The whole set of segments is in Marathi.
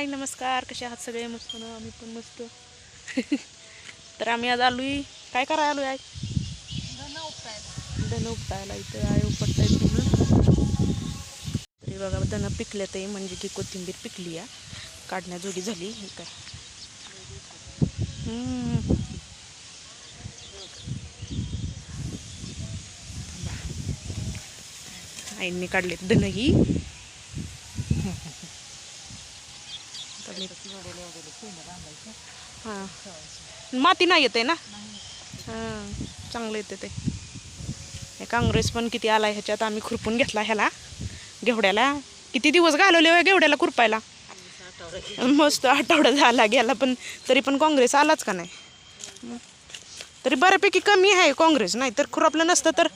हाय नमस्कार. कसे आहात सगळे? मस्त ना? आम्ही पण मस्त. तर आम्ही आज आलोय. काय करायला आलोय आहे धन उपटायला. इथं आहे उपटता येत म्हणून तरी बघा धन पिकले ते म्हणजे की कोथिंबीर पिकली या काढण्याजोगी झाली. हे काय. आईंनी काढलेत धन हां. माती नाही येते ना? हां चांगलं येते ते. हे काँग्रेस पण किती आला ह्याच्यात आम्ही खुरपून घेतला ह्याला घेवड्याला. किती दिवस घालवले घेवड्याला खुरपायला? मस्त आठवडा झाला गेला पण तरी पण काँग्रेस आलाच का नाही? तरी बऱ्यापैकी कमी आहे काँग्रेस नाही तर खुरपलं नसतं तर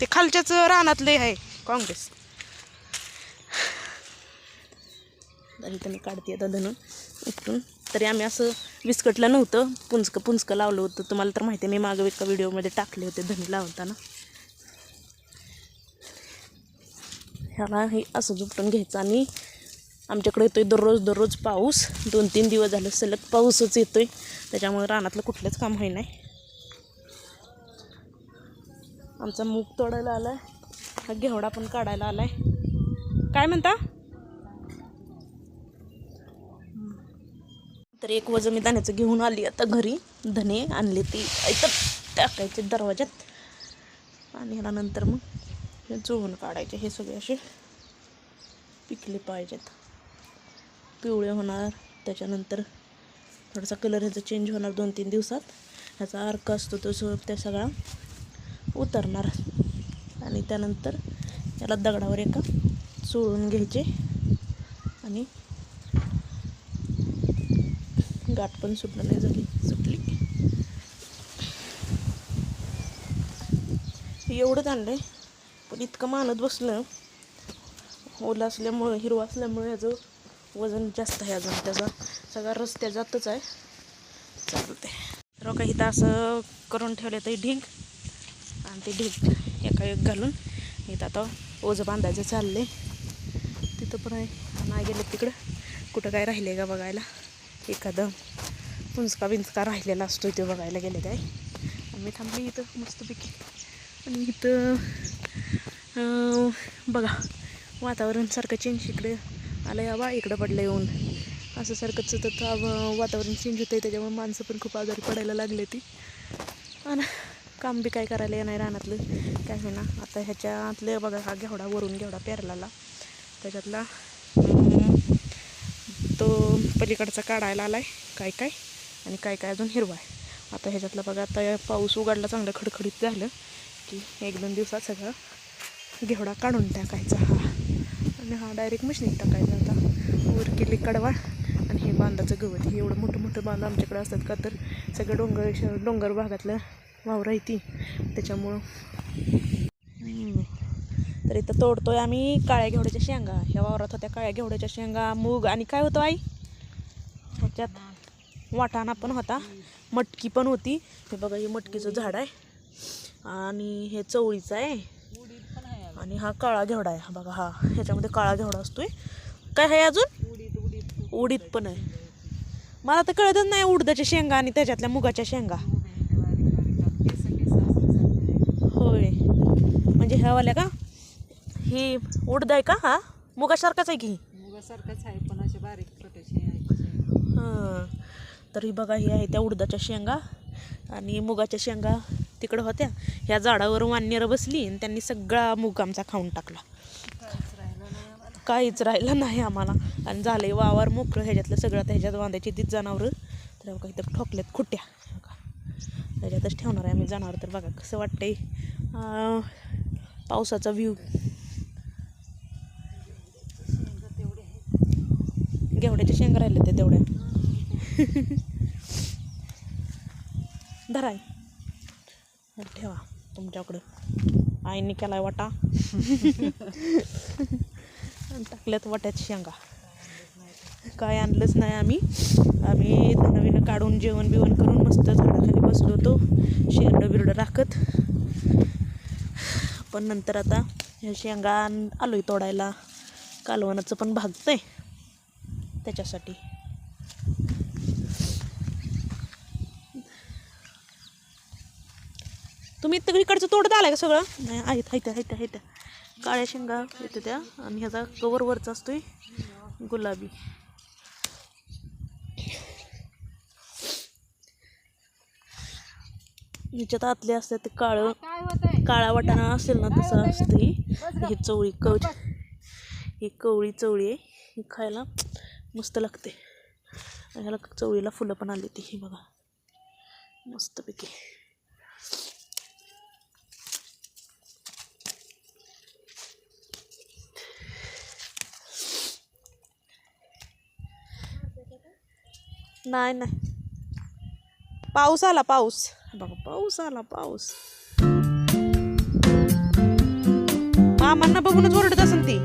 ते खालच्याच रानातले आहे काँग्रेस. तर इथं मी काढते आता धनून उपटून तरी आम्ही असं विस्कटलं नव्हतं. पुंजकं पुंजकं लावलं होतं. तुम्हाला तर माहिती आहे मी मागं एका व्हिडिओमध्ये टाकले होते धनी लावताना. ह्याला हे असं झुपटून घ्यायचं आणि आमच्याकडे येतोय दररोज दररोज पाऊस. दोन तीन दिवस झाले सलग पाऊसच येतोय. त्याच्यामुळे रानातलं कुठलंच काम होई नाही आमचा मूग तोडायला आलाय. हा घेवडा पण काढायला आलाय. काय म्हणता? एक वजन मी दाण्याचं घेऊन आली. आता घरी धने आणले ती ऐकत टाकायचे दरवाज्यात. आणि ह्याला नंतर मग हे चोळून काढायचे. हे सगळे असे पिकले पाहिजेत. पिवळे होणार. त्याच्यानंतर थोडासा कलर ह्याचा चेंज होणार दोन तीन दिवसात. ह्याचा अर्क असतो तो सो त्या सगळा उतरणार. आणि त्यानंतर याला दगडावर एका चोळून घ्यायचे. आणि गाठ पण सुटणार नाही झाली. सुटली. एवढंच आणलंय पण इतकं मानत बसलं. ओला असल्यामुळं हिरवं असल्यामुळे याचं वजन जास्त आहे अजून. त्याचा सगळा रस जातच आहे. चालते तर का इथं असं करून ठेवले तर ढीग. आणि ते ढीग एका एक घालून इथं आता ओझं बांधायचं चाललंय. तिथं पण आहे. नाही गेलं तिकडं. कुठं काय राहिले का बघायला. एखादं पुंचका बिंचका राहिलेला असतो ते बघायला गेले काय आम्ही मी थांबली इथं मस्तपैकी. आणि इथं बघा वातावरण सारखं चेंज इकडे आलं या बा इकडं पडलं येऊन असं सारखं सतत वातावरण चेंज होतं आहे त्याच्यामुळे माणसं पण खूप आजारी पडायला लागले ती. आणि काम बी काय करायला येणार रानातलं? काय होईना. आता ह्याच्यातलं बघा हा घेवडा वरून घेवडा पेरलाला. त्याच्यातला तो पलीकडचा काढायला आला आहे काय काय? आणि काय काय अजून हिरवा आहे. आता ह्याच्यातला बघा आता पाऊस उघडला चांगलं खडखडीत झालं की एक दोन दिवसात सगळं घेवडा काढून टाकायचा हा. आणि हा डायरेक्ट मशीनीत टाकायचा आता. वर केली कडवाळ आणि हे बांधाचं गवत. हे एवढं मोठं मोठं बांध आमच्याकडे असतात का तर सगळं डोंगर श- डोंगर भागातलं वावरं आहे ती. त्याच्यामुळं तर इथं तोडतोय आम्ही काळ्या घेवड्याच्या शेंगा. ह्या वावरात होत्या काळ्या घेवड्याच्या शेंगा मूग आणि काय होतं आई? ह्याच्यात वाटाणा पण होता. मटकी पण होती. हे बघा हे मटकीचं झाड आहे. आणि हे चवळीचं आहे. आणि हा काळा घेवडा आहे. हा बघा हा. ह्याच्यामध्ये काळा घेवडा असतोय. काय आहे अजून? उडीद पण आहे. मला तर कळतच नाही उडदाच्या शेंगा आणि त्याच्यातल्या मुगाच्या शेंगा. होय. म्हणजे ह्यावाल्या का? ही उडद आहे का? हा? मुगासारखाच आहे की? मुगासारखंच आहे पण असे बारीक छोटेसे हां. तर ही बघा ही आहे त्या उडदाच्या शेंगा आणि मुगाच्या शेंगा तिकडं होत्या. ह्या झाडावर वाननेरं बसली आणि त्यांनी सगळा मूग आमचा खाऊन टाकला. काहीच राहिलं नाही आम्हाला. आणि झालं आहे आणि वावर मोकळं ह्याच्यातलं सगळं त्याच्यात ह्याच्यात बांधायची तीच जनावरं. तर बघा इथं ठोकल्यात खुट्या. हे त्याच्यातच ठेवणार आहे आम्ही जनावर. तर बघा कसं वाटतंय. पावसाचा व्ह्यू शेंगा तेवढे घेवड्याच्या शेंगा राहिल्या त्या तेवढ्या. धराय ठेवा तुमच्याकडं. आईने केलाय वाटा. टाकल्यात वाट्यात शेंगा. काय आणलंच नाही आम्ही. आम्ही नवीन काढून जेवण बिवण करून मस्त झाडाखाली बसलो होतो. शेरडं बिरडं राखत. पण नंतर आता ह्या शेंगा आण- आलोय तोडायला. कालवणाचं पण भागतंय. त्याच्यासाठी. तुम्ही इकडचं तोडत आलाय का सगळं? नाही आहेत आहेत आहेत आहेत. काळ्या शेंगा येते त्या आणि ह्याचा कवर वरचा असतोय गुलाबी. ह्याच्यात आतले असतात ते काळं काळा वाटाणा असेल ना तसं असतं ही ही चवळी कवळी ही कवळी चवळी आहे. ही खायला मस्त लागते. ह्याला चवळीला फुलं पण आली ती ही बघा. मस्तपैकी. नाही नाही. पाऊस आला पाऊस. बघा पाऊस आला पाऊस. मामांना बघूनच ओरडत असेल ती.